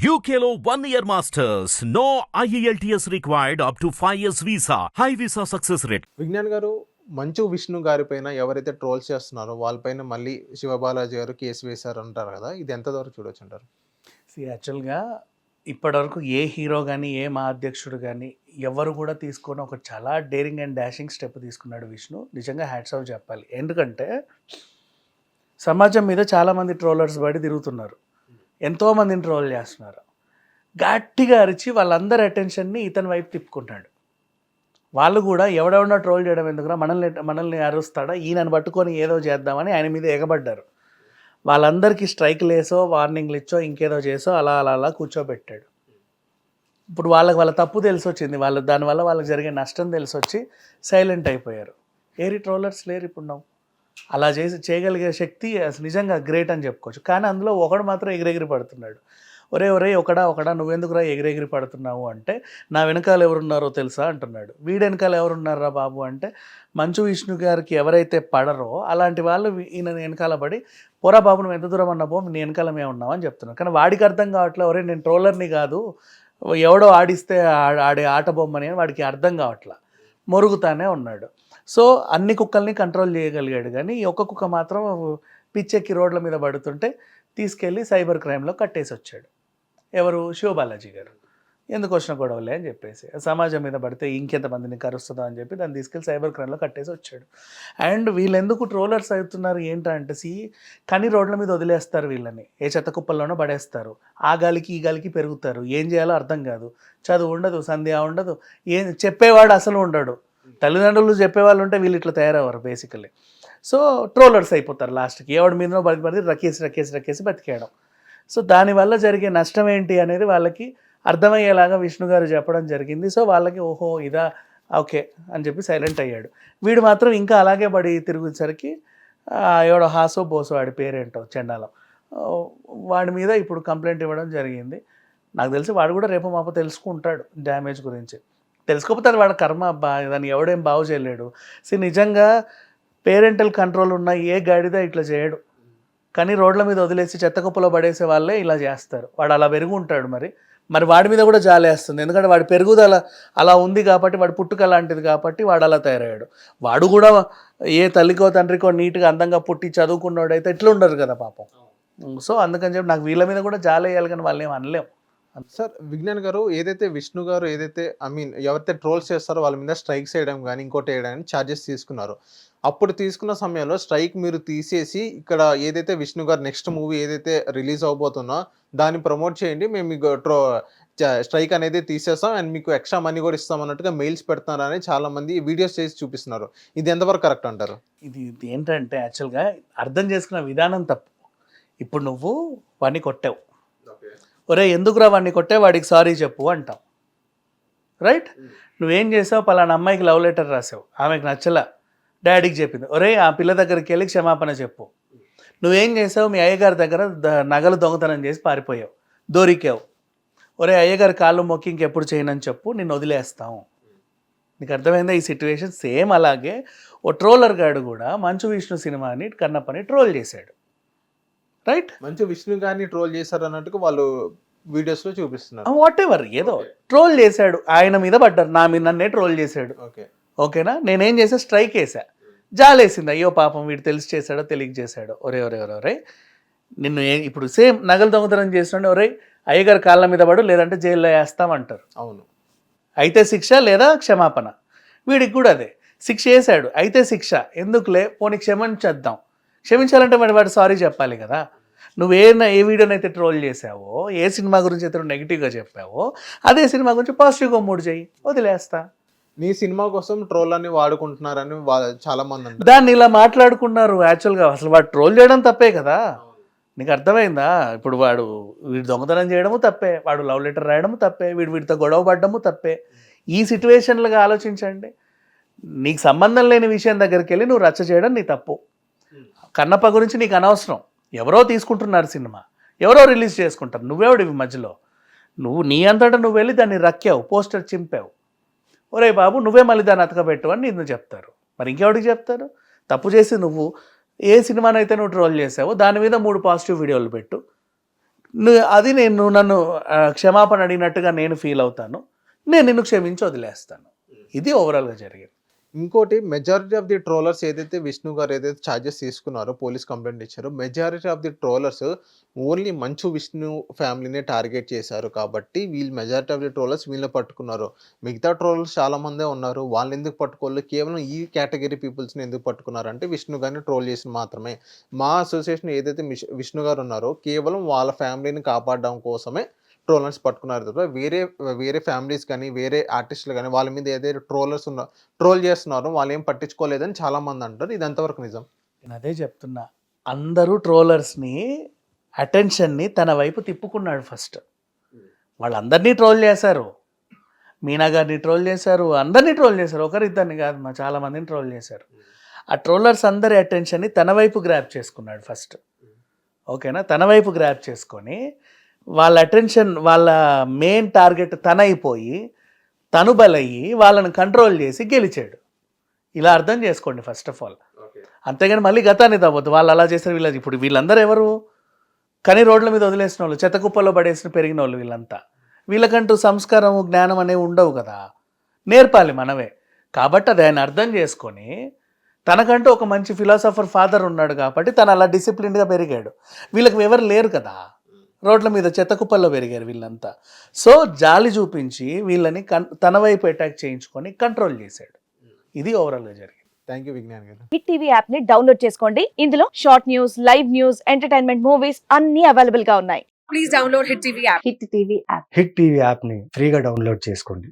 One year masters. No E IELTS required up to 5 years visa. High visa success rate. Vignan garu Manchu Vishnu గారి పైన ఎవరైతే troll చేస్తున్నారో వాళ్ళపైన మళ్ళీ శివబాలాజీ గారు కేసు వేశారు అంటారు కదా ఇది ఎంత వరకు చూడొచ్చు అంటారు సి యాక్చువల్గా ఇప్పటివరకు ఏ హీరో కానీ ఏ మా అధ్యక్షుడు కానీ ఎవరు కూడా తీసుకొని ఒక చాలా డేరింగ్ అండ్ డాషింగ్ స్టెప్ తీసుకున్నాడు విష్ణు నిజంగా హ్యాట్స్ ఆఫ్ చెప్పాలి ఎందుకంటే సమాజం మీద చాలామంది ట్రోలర్స్ బడి తిరుగుతున్నారు ఎంతోమందిని ట్రోల్ చేస్తున్నారు. గట్టిగా అరిచి వాళ్ళందరి అటెన్షన్ని ఇతని వైపు తిప్పుకుంటాడు. వాళ్ళు కూడా ఎవడెవడో ట్రోల్ చేయడం ఎందుకురా? మనల్ని మనల్ని అరుస్తాడా? ఈయనను పట్టుకొని ఏదో చేద్దామని ఆయన మీద ఎగబడ్డారు. వాళ్ళందరికీ స్ట్రైక్లు వేసో వార్నింగ్లు ఇచ్చో ఇంకేదో చేసో అలా అలా అలా కూర్చోబెట్టాడు. ఇప్పుడు వాళ్ళకి వాళ్ళ తప్పు తెలిసి వచ్చింది దానివల్ల వాళ్ళకి జరిగే నష్టం తెలిసొచ్చి సైలెంట్ అయిపోయారు. ఏరి ట్రోలర్స్ లేరు ఇప్పుడు నువ్వు. అలా చేసి చేయగలిగే శక్తి అసలు నిజంగా గ్రేట్ అని చెప్పుకోవచ్చు. కానీ అందులో ఒకడు మాత్రం ఎగిరెగిరి పడుతున్నాడు. ఒరే ఒరే ఒకడా ఒకడా నువ్వెందుకురా ఎగిరెగిరి పడుతున్నావు? అంటే నా వెనకాల ఎవరున్నారో తెలుసా? అంటున్నాడు. వీడి వెనకాల ఎవరున్నారా బాబు? అంటే మంచు విష్ణు గారికి ఎవరైతే పడరో అలాంటి వాళ్ళు ఈయన వెనకాల పడి పోరా బాబు నువ్వు ఎంత దూరం అన్నాబో నీ వెనకాల మేము ఉన్నామని చెప్తున్నాను కానీ వాడికి అర్థం కావట్లే ఒరే నేను ట్రోలర్ని కాదు ఎవడో ఆడిస్తే ఆడే ఆట బొమ్మని అని వాడికి అర్థం కావట్లే. మొరుగుతానే ఉన్నాడు. సో అన్ని కుక్కల్ని కంట్రోల్ చేయగలిగాడు కానీ ఈ ఒక్క కుక్క మాత్రం పిచ్చెక్కి రోడ్ల మీద పడుతుంటే తీసుకెళ్ళి సైబర్ క్రైమ్లో కట్టేసి వచ్చాడు ఎవరు? శివబాలాజీ గారు. ఎందుకు వచ్చిన గొడవలే అని చెప్పేసి. సమాజం మీద పడితే ఇంకెంతమందిని కరుస్తుందో అని చెప్పి దాన్ని తీసుకెళ్ళి సైబర్ క్రైమ్లో కట్టేసి వచ్చాడు. అండ్ వీళ్ళు ఎందుకు ట్రోలర్స్ అవుతున్నారు ఏంటంటే సి కని రోడ్ల మీద వదిలేస్తారు వీళ్ళని. ఏ చెత్త కుప్పల్లోనో పడేస్తారు. ఆ గాలికి ఈ గాలికి పెరుగుతారు. ఏం చేయాలో అర్థం కాదు. చదువు ఉండదు సంధ్య ఉండదు. ఏం చెప్పేవాడు అసలు ఉండడు. తల్లిదండ్రులు చెప్పేవాళ్ళు ఉంటే వీళ్ళు ఇట్లా తయారవ్వరు బేసికలీ సో ట్రోలర్స్ అయిపోతారు లాస్ట్కి. ఎవడి మీదనో బతి బతి రకేసి రకేసి రకేసి బతికేయడం. సో దానివల్ల జరిగే నష్టం ఏంటి అనేది వాళ్ళకి అర్థమయ్యేలాగా విష్ణు గారు చెప్పడం జరిగింది. సో వాళ్ళకి ఓహో ఇదా ఓకే అని చెప్పి సైలెంట్ అయ్యాడు. వీడు మాత్రం ఇంకా అలాగే పడి తిరిగేసరికి ఎవడో హాసో బోసో వాడి పేరేంటో చెండాలం. వాడి మీద ఇప్పుడు కంప్లైంట్ ఇవ్వడం జరిగింది. నాకు తెలిసి వాడు కూడా రేపు మాప తెలుసుకుంటాడు డ్యామేజ్ గురించి. తెలుసుకోకపోతే వాడి కర్మ అబ్బా దాన్ని ఎవడేం బాగు చేయలేడు. సో నిజంగా పేరెంటల్ కంట్రోల్ ఉన్న ఏ గాడిద ఇట్లా చేయడు. కానీ రోడ్ల మీద వదిలేసి చెత్త కుప్పలో పడేసే వాళ్ళే ఇలా చేస్తారు. వాడు అలా పెరుగు ఉంటాడు మరి. మరి వాడి మీద కూడా జాలేస్తుంది. ఎందుకంటే వాడి పెరుగుదల అలా ఉంది కాబట్టి వాడి పుట్టుక లాంటిది కాబట్టి వాడు అలా తయారయ్యాడు. వాడు కూడా ఏ తల్లికో తండ్రికో నీట్గా అందంగా పుట్టి చదువుకున్నాడైతే ఇట్లా ఉండరు కదా పాపం. సో అందుకని చెప్పి నాకు వీళ్ళ మీద కూడా జాలేయాలి కానీ వాళ్ళని ఏం అనలేం. సార్ విజ్ఞాన్ గారు ఏదైతే విష్ణు గారు ఏదైతే ఐ మీన్ ఎవరైతే ట్రోల్స్ చేస్తారో వాళ్ళ మీద స్ట్రైక్స్ వేయడం కానీ ఇంకోటి వేయడం కానీ ఛార్జెస్ తీసుకున్నారు. అప్పుడు తీసుకున్న సమయంలో స్ట్రైక్ మీరు తీసేసి ఇక్కడ ఏదైతే విష్ణు గారు నెక్స్ట్ మూవీ ఏదైతే రిలీజ్ అవబోతుందో దాన్ని ప్రమోట్ చేయండి. మేము మీకు ట్రో స్ట్రైక్ అనేది తీసేస్తాం. అండ్ మీకు ఎక్స్ట్రా మనీ కూడా ఇస్తాం అన్నట్టుగా మెయిల్స్ పెడుతున్నారని చాలా మంది వీడియోస్ చేసి చూపిస్తున్నారు. ఇది ఎంతవరకు కరెక్ట్ అంటారు? ఇది ఇది ఏంటంటే యాక్చువల్గా అర్థం చేసుకున్న విధానం తప్పు. ఇప్పుడు నువ్వు పని కొట్టావు. ఒరే ఎందుకురా వాడిని కొట్టే? వాడికి సారీ చెప్పు అంటాం. రైట్ నువ్వేం చేసావు? పలానా అమ్మాయికి లవ్ లెటర్ రాసావు. ఆమెకు నచ్చలా. డాడీకి చెప్పింది. ఒరే ఆ పిల్ల దగ్గరికి వెళ్ళి క్షమాపణ చెప్పు. నువ్వేం చేసావు? మీ అయ్యగారి దగ్గర ద- నగలు దొంగతనం చేసి పారిపోయావు. దొరికావు. ఒరే అయ్యగారి కాళ్ళు మొక్కి ఇంకెప్పుడు చేయనని చెప్పు. నేను వదిలేస్తాం. నీకు అర్థమైందా? ఈ సిచ్యువేషన్ సేమ్ అలాగే. ఓ ట్రోలర్ గాడు కూడా మంచు విష్ణు సినిమాని కన్నప్పని ట్రోల్ చేశాడు. రైట్ మంచి విష్ణు గారిని ట్రోల్ చేశారు అన్నట్టుగా వాళ్ళు వీడియోస్లో చూపిస్తున్నారు. వాట్ ఎవర్ ఏదో ట్రోల్ చేశాడు. ఆయన మీద పడ్డారు. నా మీద నన్నే ట్రోల్ చేశాడు. ఓకే ఓకేనా నేనేం చేసా స్ట్రైక్ వేసా జాలేసింది. అయ్యో పాపం వీడు తెలిసి చేశాడో తెలియక చేశాడో. ఒరే ఒరే ఒరే ఒరే నిన్ను ఏ ఇప్పుడు సేమ్ నగలు దొంగతనం చేస్తున్నాడు ఒరే అయ్యగారు కాళ్ళ మీద పడు లేదంటే జైల్లో వేస్తామంటారు. అవును. అయితే శిక్ష లేదా క్షమాపణ? వీడికి కూడా అదే. శిక్ష వేసాడు అయితే శిక్ష. ఎందుకులే? పోనీ క్షమించేద్దాం. క్షమించాలంటే మరి వాడు సారీ చెప్పాలి కదా. నువ్వు ఏ ఏ వీడియోనైతే ట్రోల్ చేసావో ఏ సినిమా గురించి అయితే నెగిటివ్గా చెప్పావో అదే సినిమా గురించి పాజిటివ్గా మూడు చెయ్యి వదిలేస్తా. నీ సినిమా కోసం ట్రోల్ అని వాడుకుంటున్నారని చాలా మంది దాన్ని ఇలా మాట్లాడుకున్నారు యాక్చువల్గా అసలు వాడు ట్రోల్ చేయడం తప్పే కదా. నీకు అర్థమైందా? ఇప్పుడు వాడు వీడు దొంగతనం చేయడము తప్పే వాడు లవ్ లెటర్ రాయడము తప్పే వీడు వీడితో గొడవ పడ్డము తప్పే. ఈ సిచ్యువేషన్లుగా ఆలోచించండి. నీకు సంబంధం లేని విషయం దగ్గరికి వెళ్ళి నువ్వు రచ్చ చేయడం నీ తప్పు. కన్నప్ప గురించి నీకు అనవసరం. ఎవరో తీసుకుంటున్నారు సినిమా ఎవరో రిలీజ్ చేసుకుంటారు నువ్వెవడివి మధ్యలో? నువ్వు నీ అంతటా నువ్వు వెళ్ళి దాన్ని రక్కావు పోస్టర్ చింపావు. ఒరే బాబు నువ్వే మళ్ళీ దాన్ని అతకబెట్టు అని నిన్ను చెప్తారు. మరి ఇంకెవడికి చెప్తారు? తప్పు చేసి నువ్వు ఏ సినిమానైతే నువ్వు ట్రోల్ చేసావో దాని మీద మూడు పాజిటివ్ వీడియోలు పెట్టు. ను- అది నేను నన్ను క్షమాపణ అడిగినట్టుగా నేను ఫీల్ అవుతాను. నేను నిన్ను క్షమించి వదిలేస్తాను. ఇది ఓవరాల్గా జరిగింది. ఇంకోటి మెజారిటీ ఆఫ్ ది ట్రోలర్స్ ఏదైతే విష్ణు గారు ఏదైతే ఛార్జెస్ తీసుకున్నారో పోలీస్ కంప్లైంట్ ఇచ్చారో majority of the trollers only Manchu Vishnu ఫ్యామిలీనే target చేశారు కాబట్టి వీళ్ళు మెజారిటీ ఆఫ్ ది ట్రోలర్స్ వీళ్ళని పట్టుకున్నారు. మిగతా ట్రోలర్స్ చాలా మందే ఉన్నారు. వాళ్ళు ఎందుకు పట్టుకోవాలి? కేవలం ఈ కేటగిరీ పీపుల్స్ని ఎందుకు పట్టుకున్నారు? అంటే విష్ణు గారిని ట్రోల్ చేసిన మాత్రమే. మా అసోసియేషన్ ఏదైతే విష్ణు గారు ఉన్నారో కేవలం వాళ్ళ ఫ్యామిలీని కాపాడడం కోసమే ట్రోలర్స్ పట్టుకున్నారు తప్ప వేరే వేరే ఫ్యామిలీస్ కానీ వేరే ఆర్టిస్టులు కానీ వాళ్ళ మీద ఏదైతే ట్రోలర్స్ ఉన్న ట్రోల్ చేస్తున్నారో వాళ్ళు ఏం పట్టించుకోలేదని చాలా మంది అంటారు. ఇది ఎంతవరకు నిజం? నేను అదే చెప్తున్నా. అందరూ ట్రోలర్స్ని అటెన్షన్ని తన వైపు తిప్పుకున్నాడు ఫస్ట్ వాళ్ళందరినీ ట్రోల్ చేశారు. మీనా గారిని ట్రోల్ చేశారు. అందరినీ ట్రోల్ చేశారు. ఒకరిద్దరిని కాదు మా చాలా మందిని ట్రోల్ చేశారు. ఆ ట్రోలర్స్ అందరి అటెన్షన్ని తన వైపు గ్రాప్ చేసుకున్నాడు ఫస్ట్ ఓకేనా? తన వైపు గ్రాప్ చేసుకొని వాళ్ళ అటెన్షన్ వాళ్ళ మెయిన్ టార్గెట్ తనైపోయి తను బలయ్యి వాళ్ళని కంట్రోల్ చేసి గెలిచాడు. ఇలా అర్థం చేసుకోండి ఫస్ట్ ఆఫ్ ఆల్ అంతేగాని మళ్ళీ గతాన్ని తవ్వద్దు. వాళ్ళు అలా చేశారు వీళ్ళ ఇప్పుడు వీళ్ళందరూ ఎవరు? కని రోడ్ల మీద వదిలేసిన వాళ్ళు చెత్త కుప్పల్లో పడేసిన పెరిగిన వాళ్ళు వీళ్ళంతా. వీళ్ళకంటూ సంస్కారం జ్ఞానం అనేవి ఉండవు కదా. నేర్పాలి మనమే. కాబట్టి అది ఆయన అర్థం చేసుకొని తనకంటూ ఒక మంచి ఫిలాసఫర్ ఫాదర్ ఉన్నాడు కాబట్టి తను అలా డిసిప్లిన్గా పెరిగాడు. వీళ్ళకి ఎవరు లేరు కదా. రోడ్ల మీద చెత్త కుప్పల్లో పెరిగారు వీళ్ళంతా. సో జాలి చూపించి వీళ్ళని కన్ తన వైపు అటాక్ చేయించుకొని కంట్రోల్ చేశాడు. ఇది ఓవరాల్గా జరిగింది. Thank you Vignan garu. Hit TV యాప్ని డౌన్లోడ్ చేసుకోండి. ఇందులో short news live news entertainment movies అన్ని అవైలబుల్గా ఉన్నాయి. Please download Hit TV app. Hit TV app Hit TV యాప్ని ఫ్రీగా డౌన్లోడ్ చేసుకోండి.